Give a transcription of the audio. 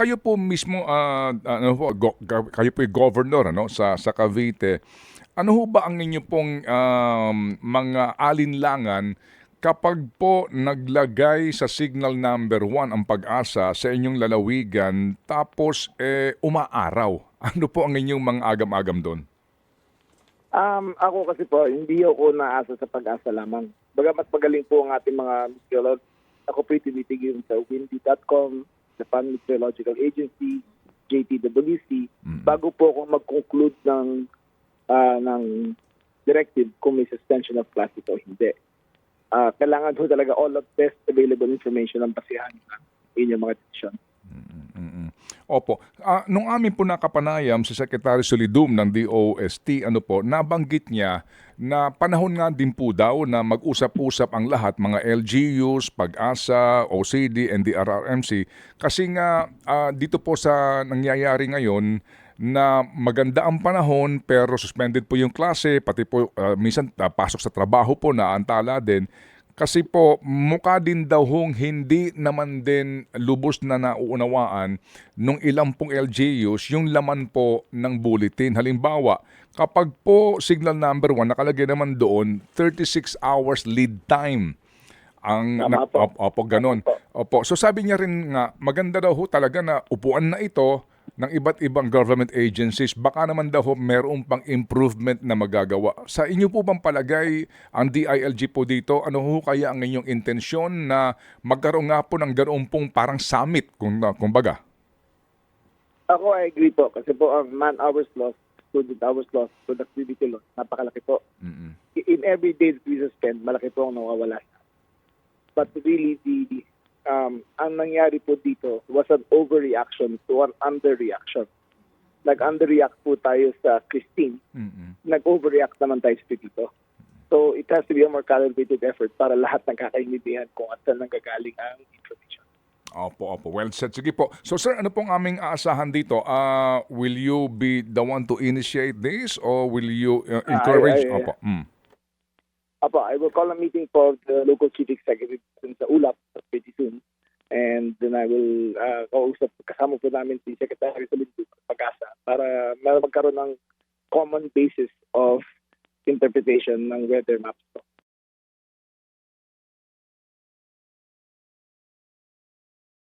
kayo po mismo, ah, ano po, go- kayo po governor ano, sa, sa Cavite. Ano ho ba ang inyo pong um, mga alinlangan kapag po naglagay sa signal number one ang pag-asa sa inyong lalawigan tapos eh, umaaraw? Ano po ang inyong mga agam-agam doon? Um, ako kasi po, hindi ako naasa sa pag-asa lamang. Bagamat magaling po ang ating mga meteorolog, ako po tinitigil sa windy.com, Japan Meteorological Agency, JTWC, bago po ako mag-conclude ng, ah, ng directive kung may suspension of class ito o hindi. Ah, kailangan po talaga all of best available information ang basihan ng inyong mga desisyon. Mm-mm. Opo. Ah, nung amin po nakapanayam si Secretary Solidum ng DOST, ano po, nabanggit niya na panahon nga din po daw na mag-usap-usap ang lahat, mga LGUs, Pag-asa, OCD, NDRRMC. Kasi nga ah, dito po sa nangyayari ngayon na maganda ang panahon pero suspended po yung klase, pati po ah, minsan ah, pasok sa trabaho po na antala din. Kasi po, mukha din daw hong hindi naman din lubos na nauunawaan nung ilang pong LGUs yung laman po ng bulletin. Halimbawa, kapag po signal number 1, nakalagay naman doon 36 hours lead time. Ang Tama na, po. op- opo, ganun. Opo. So sabi niya rin nga, maganda daw ho talaga na upuan na ito ng iba't ibang government agencies, baka naman daw meron pang improvement na magagawa. Sa inyo po bang palagay ang DILG po dito, ano ho kaya ang inyong intensyon na magkaroon nga po ng ganoon pong parang summit, kung, kumbaga? Ako I agree po kasi po ang man hours lost, student hours lost, productivity loss, napakalaki po. Mm-mm. In every day that we suspend, malaki po ang nawawala. But really, the um, ang nangyari po dito was an overreaction to an underreaction. Nag-underreact po tayo sa Christine, Mm-mm. nag-overreact naman tayo sa dito. So it has to be a more calibrated effort para lahat ng kakaintindihan kung at saan nanggagaling ang information. Opo, opo. Well said. Sige po. So sir, ano pong aming aasahan dito? Ah, will you be the one to initiate this or will you uh, encourage? ay, ay. Opo. Mm. Apo, I will call a meeting for the local chief executive sa ULAP pretty soon. And then I will uh, kausap, kasama po namin si Secretary Solido Pag-asa para mag- magkaroon ng common basis of interpretation ng weather maps po.